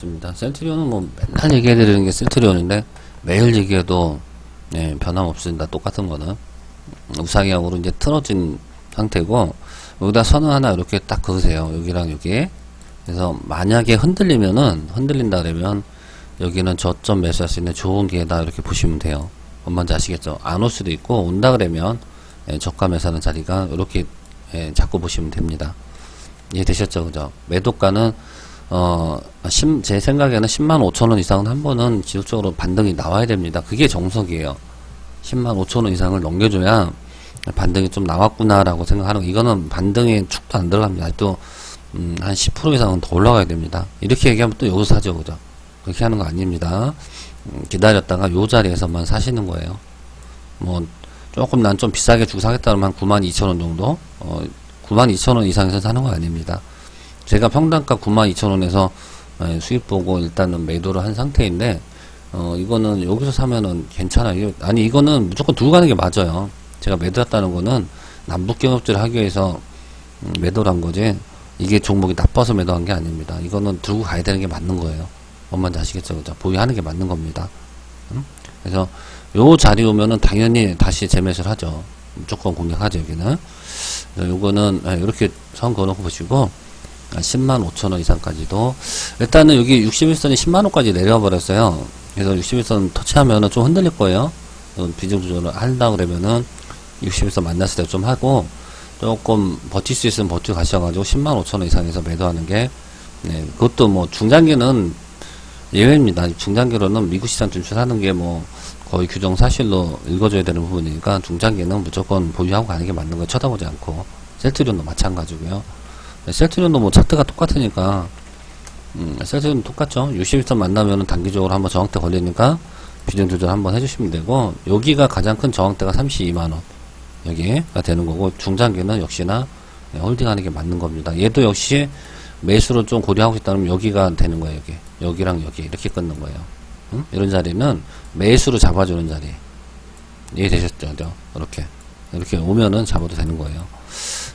있습니다. 셀트리온은 뭐 맨날 얘기해드리는 게 셀트리온인데 매일 얘기해도 네, 변함없습니다. 똑같은 거는 우상향으로 이제 틀어진 상태고 여기다 선을 하나 이렇게 딱 그으세요. 여기랑 여기. 그래서 만약에 흔들리면은 흔들린다 그러면 여기는 저점 매수할 수 있는 좋은 기회다 이렇게 보시면 돼요. 뭔 말인지 아시겠죠? 안 올 수도 있고 온다 그러면 예, 저가 매수하는 자리가 이렇게 예, 잡고 보시면 됩니다. 이해되셨죠? 그죠? 매도가는 어, 심- 제 생각에는 10만 5천 원 이상은 한 번은 지속적으로 반등이 나와야 됩니다. 그게 정석이에요. 10만 5천 원 이상을 넘겨줘야 반등이 좀 나왔구나라고 생각하는 거. 이거는 반등에 축도 안 들어갑니다. 또, 음, 한 10% 이상은 더 올라가야 됩니다. 이렇게 얘기하면 또 여기서 사죠. 그죠? 그렇게 하는 거 아닙니다. 음, 기다렸다가 요 자리에서만 사시는 거예요. 뭐, 조금 난 좀 비싸게 주고 사겠다 그러면 한 9만 2천 원 정도? 어, 9만 2천 원 이상에서 사는 거 아닙니다. 제가 평단가 92,000원에서 예, 수익 보고 일단은 매도를 한 상태인데 어 이거는 여기서 사면은 괜찮아요. 아니 이거는 무조건 두고 가는 게 맞아요. 제가 매도했다는 거는 남북 경협제를 하기 위해서 음, 매도를 한 거지 이게 종목이 나빠서 매도한 게 아닙니다. 이거는 두고 가야 되는 게 맞는 거예요. 뭔 말인지 아시겠죠? 그죠? 보유하는 게 맞는 겁니다. 음? 그래서 요 자리 오면은 당연히 다시 재매수를 하죠. 무조건 공략하죠 여기는. 요거는 예, 이렇게 선 그어놓고 보시고 10만 5천 원 이상까지도 일단은 여기 61선이 10만 원까지 내려와 버렸어요. 그래서 61선 터치하면은 좀 흔들릴 거예요. 어, 비중 조절을 한다 그러면은 61선 만났을 때 좀 하고 조금 버틸 수 있으면 버티고 가셔가지고 10만 5천 원 이상에서 매도하는 게 네, 그것도 뭐 중장기는 예외입니다. 중장기로는 미국 시장 진출하는 게 뭐 거의 규정 사실로 읽어줘야 되는 부분이니까 중장기는 무조건 보유하고 가는 게 맞는 거예요. 쳐다보지 않고 셀트리온도 마찬가지고요. 셀트리온도 뭐 차트가 똑같으니까 음, 셀트리온 똑같죠. 61선 만나면은 단기적으로 한번 저항대 걸리니까 비중 조절 한번 해주시면 되고 여기가 가장 큰 저항대가 32만 원 여기가 되는 거고 중장기는 역시나 네, 홀딩하는 게 맞는 겁니다. 얘도 역시 매수를 좀 고려하고 있다면 여기가 되는 거예요. 여기 여기랑 여기 이렇게 끊는 거예요. 음? 이런 자리는 매수로 잡아주는 자리 이해되셨죠? 이렇게 이렇게 오면은 잡아도 되는 거예요.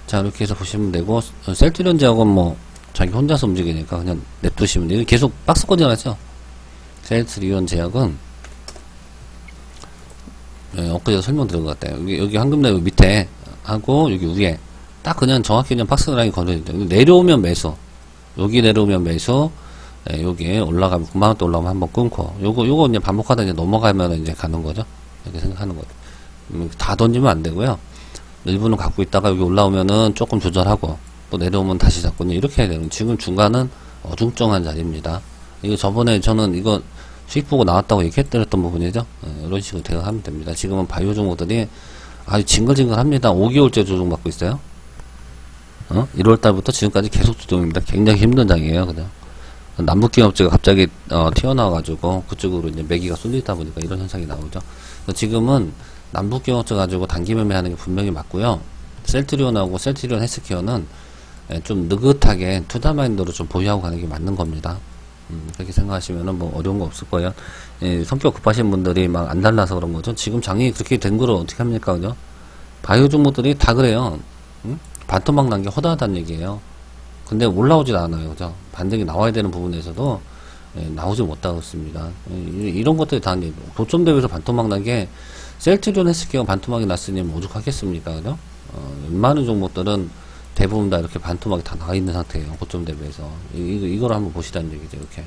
자 이렇게 해서 보시면 되고 어, 셀트리온 제약은 뭐 자기 혼자서 움직이니까 그냥 냅두시면 돼요. 계속 박스 꺼져나죠. 셀트리온 제약은 예, 엊그제 설명드린 것 같아요. 여기, 여기 황금대 밑에 하고 여기 위에 딱 그냥 정확히 그냥 박스 라인 돼요. 내려오면 매수, 여기 내려오면 매수, 예, 여기 올라가면 9만 원대 올라오면 한번 끊고 요거 요거 이제 반복하다 이제 넘어가면 이제 가는 거죠. 이렇게 생각하는 거죠. 음, 다 던지면 안 되고요. 일부는 갖고 있다가 여기 올라오면은 조금 조절하고 또 내려오면 다시 잡고 이렇게 해야 되는 지금 중간은 어중쩡한 자리입니다. 이거 저번에 저는 이거 수익 보고 나왔다고 얘기했던 부분이죠. 예, 이런 식으로 대응하면 됩니다. 지금은 바이오 종목들이 아주 징글징글합니다. 5개월째 조정 받고 있어요. 어? 1월 달부터 지금까지 계속 조정입니다. 굉장히 힘든 장이에요. 그죠? 남북 기업체가 갑자기 어, 튀어나와가지고 그쪽으로 이제 매기가 쏠리다 보니까 이런 현상이 나오죠. 지금은 남북 기업체 가지고 단기 매매하는 게 분명히 맞고요. 셀트리온하고 셀트리온 헬스케어는 예, 좀 느긋하게 투자 마인드로 좀 보유하고 가는 게 맞는 겁니다. 음, 그렇게 생각하시면은 뭐 어려운 거 없을 거예요. 예, 성격 급하신 분들이 막 안 달라서 그런 거죠. 지금 장이 그렇게 된 거를 어떻게 합니까, 그죠? 바이오 종목들이 다 그래요. 음? 반토막 난 게 허다하다는 얘기예요. 근데 올라오질 않아요, 그죠? 반등이 나와야 되는 부분에서도 예, 나오지 못하고 있습니다. 예, 이- 이런 것들이 다 고점 대비해서 반토막 난 게 셀트리온 헬스케어 반토막이 났으니 뭐 오죽하겠습니까, 그죠? 어, 웬만한 종목들은 대부분 다 이렇게 반토막이 다 나와 있는 상태예요. 고점 대비해서. 이, 이거, 이거를 한번 보시라는 얘기죠, 이렇게.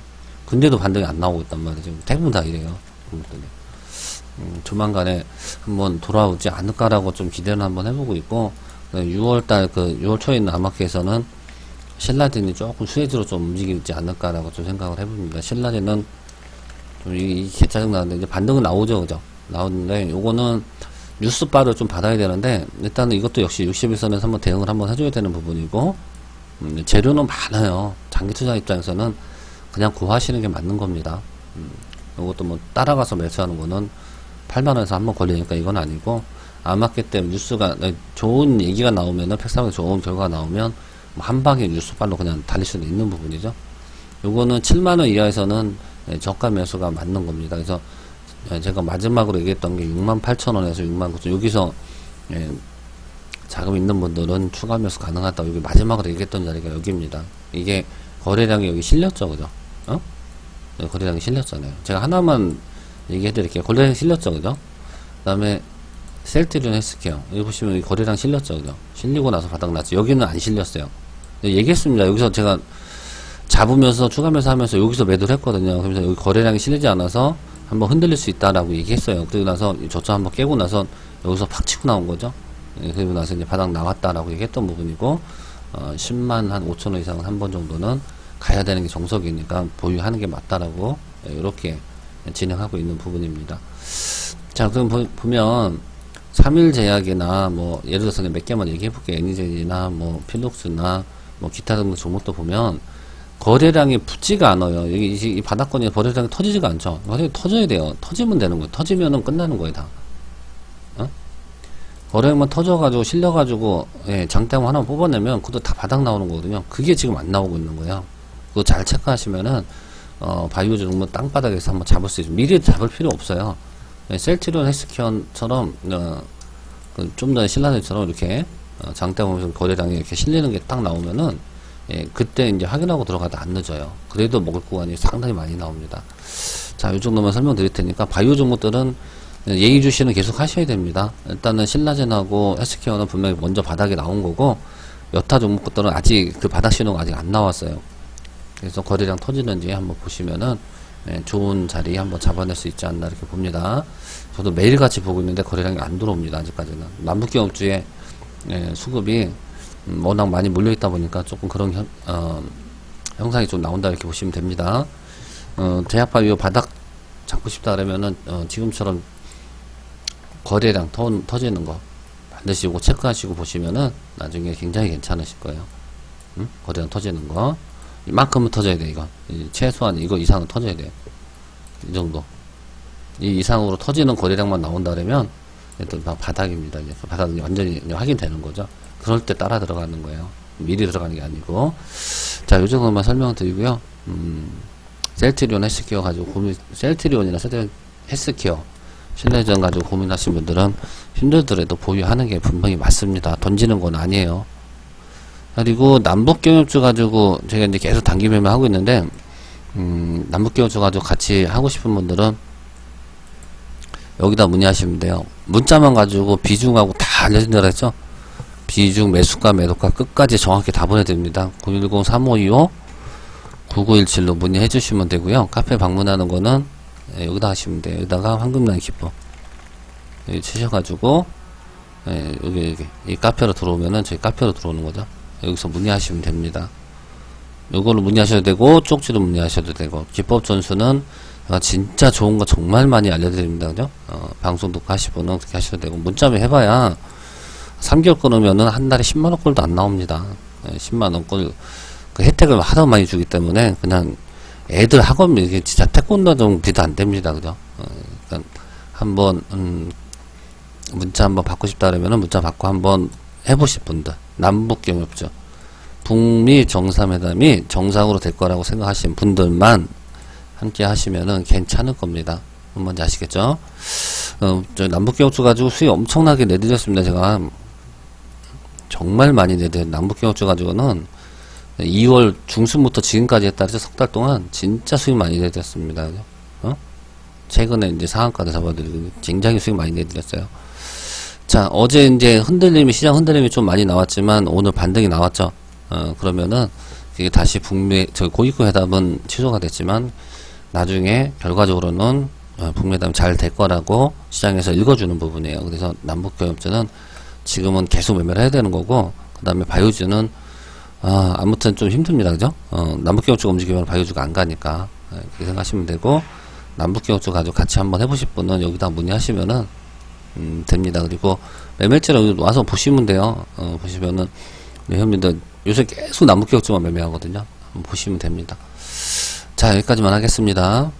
근데도 반등이 안 나오고 있단 말이죠. 대부분 다 이래요. 종목들이. 음, 조만간에 한번 돌아오지 않을까라고 좀 기대를 한번 해보고 있고, 6월달 그 6월 초에 있는 아마케에서는 신라딘이 조금 수혜주로 좀 움직이지 않을까라고 좀 생각을 해봅니다. 신라딘은 좀 이, 이 짜증 나는데 이제 반등은 나오죠, 그죠? 나오는데 요거는 뉴스바를 좀 받아야 되는데 일단은 이것도 역시 61선에서 한번 대응을 한번 해줘야 되는 부분이고 음, 재료는 많아요. 장기 투자 입장에서는 그냥 구하시는 게 맞는 겁니다. 음, 이것도 뭐 따라가서 매수하는 거는 8만원에서 한번 걸리니까 이건 아니고 아마켓 때 뉴스가 네, 좋은 얘기가 나오면은 팩사에 좋은 결과가 나오면 뭐 한 방에 뉴스발로 그냥 달릴 수도 있는 부분이죠. 요거는 7만원 이하에서는 예, 저가 매수가 맞는 겁니다. 그래서 예, 제가 마지막으로 얘기했던 게 6만 8천원에서 6만 9천 여기서 예, 자금 있는 분들은 추가 매수 가능하다. 여기 마지막으로 얘기했던 자리가 여기입니다. 이게 거래량이 여기 실렸죠, 그죠? 어? 네, 거래량이 실렸잖아요. 제가 하나만 얘기해 드릴게요. 거래량이 실렸죠, 그죠? 그 다음에 셀트리온 헬스케어. 여기 보시면 이 거래량 실렸죠, 그죠? 실리고 나서 바닥났죠. 여기는 안 실렸어요. 네, 얘기했습니다. 여기서 제가 잡으면서 추가 매수 하면서 여기서 매도를 했거든요. 그래서 여기 거래량이 실리지 않아서 한번 흔들릴 수 있다라고 얘기했어요. 그리고 나서 이 저점 한번 깨고 나서 여기서 팍 치고 나온 거죠. 예, 그리고 나서 이제 바닥 나왔다라고 얘기했던 부분이고 어, 10만 한 5천 원 이상 한 번 정도는 가야 되는 게 정석이니까 보유하는 게 맞다라고 예, 이렇게 진행하고 있는 부분입니다. 자, 그럼 보, 보면 3일 제약이나 뭐 예를 들어서 몇 개만 얘기해 볼게요. 애니젠이나 뭐 필록스나 뭐 기타 등등 종목도 보면 거래량이 붙지가 않아요. 여기 이, 이 바닥권이 거래량이 터지지가 않죠. 거래량이 터져야 돼요. 터지면 되는 거예요. 터지면은 끝나는 거예요, 다. 어? 거래량만 터져가지고 실려가지고 예, 장대만 하나 뽑아내면 그것도 다 바닥 나오는 거거든요. 그게 지금 안 나오고 있는 거예요. 그거 잘 체크하시면은 어, 바이오 종목 땅바닥에서 한번 잡을 수 있어요. 미리 잡을 필요 없어요. 예, 셀트리온 헬스케어처럼 어, 그 좀 전에 신라젠처럼 이렇게 어, 장대 보면서 거래량이 이렇게 실리는 게 딱 나오면은 예, 그때 이제 확인하고 들어가도 안 늦어요. 그래도 먹을 구간이 상당히 많이 나옵니다. 자, 이 정도만 설명드릴 테니까 바이오 종목들은 예의주시는 계속 하셔야 됩니다. 일단은 신라젠하고 헬스케어는 분명히 먼저 바닥에 나온 거고 여타 종목들은 아직 그 바닥 신호가 아직 안 나왔어요. 그래서 거래량 터지는지 한번 보시면은 예, 좋은 자리 한번 잡아낼 수 있지 않나 이렇게 봅니다. 저도 매일같이 보고 있는데 거래량이 안 들어옵니다. 아직까지는 남북경업주의 예, 수급이 음, 워낙 많이 몰려있다 보니까 조금 그런 현, 어, 형상이 좀 나온다 이렇게 보시면 됩니다. 어, 제약바이오 바닥 잡고 싶다 그러면은 어, 지금처럼 거래량 터, 터지는 거 반드시 이거 체크하시고 보시면은 나중에 굉장히 괜찮으실 거예요. 응? 거래량 터지는 거 이만큼은 터져야 돼 이거 이 최소한 이거 이상은 터져야 돼요. 이 정도 이 이상으로 터지는 거래량만 나온다 그러면 일단 다 바닥입니다. 그 바닥이 완전히 확인되는 거죠. 그럴 때 따라 들어가는 거예요. 미리 들어가는 게 아니고. 자, 요 정도만 설명드리고요. 음, 셀트리온 헬스케어 가지고 고민, 셀트리온이나 셀트리온 헬스케어, 신뢰전 가지고 고민하신 분들은 힘들더라도 보유하는 게 분명히 맞습니다. 던지는 건 아니에요. 그리고 남북경협주 가지고 제가 이제 계속 단기 매매 하고 있는데, 음, 남북경협주 가지고 같이 하고 싶은 분들은 여기다 문의하시면 돼요. 문자만 가지고 비중하고 다 알려진다고 했죠? 비중, 매수가, 매도가 끝까지 정확히 다 보내드립니다. 010-3525-9917로 문의해 주시면 되고요. 카페 방문하는 거는 예, 여기다 하시면 돼요. 여기다가 황금란 기법 여기 치셔가지고 예, 여기 여기 이 카페로 들어오면은 저희 카페로 들어오는 거죠. 여기서 문의하시면 됩니다. 요걸로 문의하셔도 되고 쪽지로 문의하셔도 되고 기법 전수는 제가 진짜 좋은 거 정말 많이 알려드립니다. 그죠? 어, 방송 독하시고는 그렇게 하셔도 되고 문자면 해봐야 3개월 끊으면은 한 달에 10만원 꼴도 안 나옵니다. 예, 10만원 꼴, 그 혜택을 하도 많이 주기 때문에 그냥 애들 학원, 이게 진짜 태권도 정비도 안 됩니다. 그죠? 어, 그러니까 한번, 음, 문자 한번 받고 싶다 그러면은 문자 받고 한번 해보실 분들. 남북 경협죠. 북미 정상회담이 정상으로 될 거라고 생각하시는 분들만 함께 하시면은 괜찮을 겁니다. 뭔지 아시겠죠? 어, 저 남북경협주 가지고 수익 엄청나게 내드렸습니다. 제가 정말 많이 내드 남북경협주 가지고는 2월 중순부터 지금까지 했다 그래서 석 달 동안 진짜 수익 많이 내드렸습니다. 어? 최근에 이제 상한가도 잡아드리고 굉장히 수익 많이 내드렸어요. 자, 어제 이제 흔들림이, 시장 흔들림이 좀 많이 나왔지만 오늘 반등이 나왔죠. 어, 그러면은 이게 다시 북미, 저 고위급 회담은 취소가 됐지만 나중에 결과적으로는 어, 북미 회담 잘 될 거라고 시장에서 읽어주는 부분이에요. 그래서 남북교협주는 지금은 계속 매매를 해야 되는 거고, 그 다음에 바이오주는, 아, 아무튼 좀 힘듭니다. 그죠? 어, 남북교협주가 움직이면 바이오주가 안 가니까, 예, 그렇게 생각하시면 되고, 남북교협주 가지고 같이 한번 해보실 분은 여기다 문의하시면은, 음, 됩니다. 그리고 여기 와서 보시면 돼요. 어, 보시면은, 네, 현민들 요새 계속 남북교협주만 매매하거든요. 한번 보시면 됩니다. 자, 여기까지만 하겠습니다.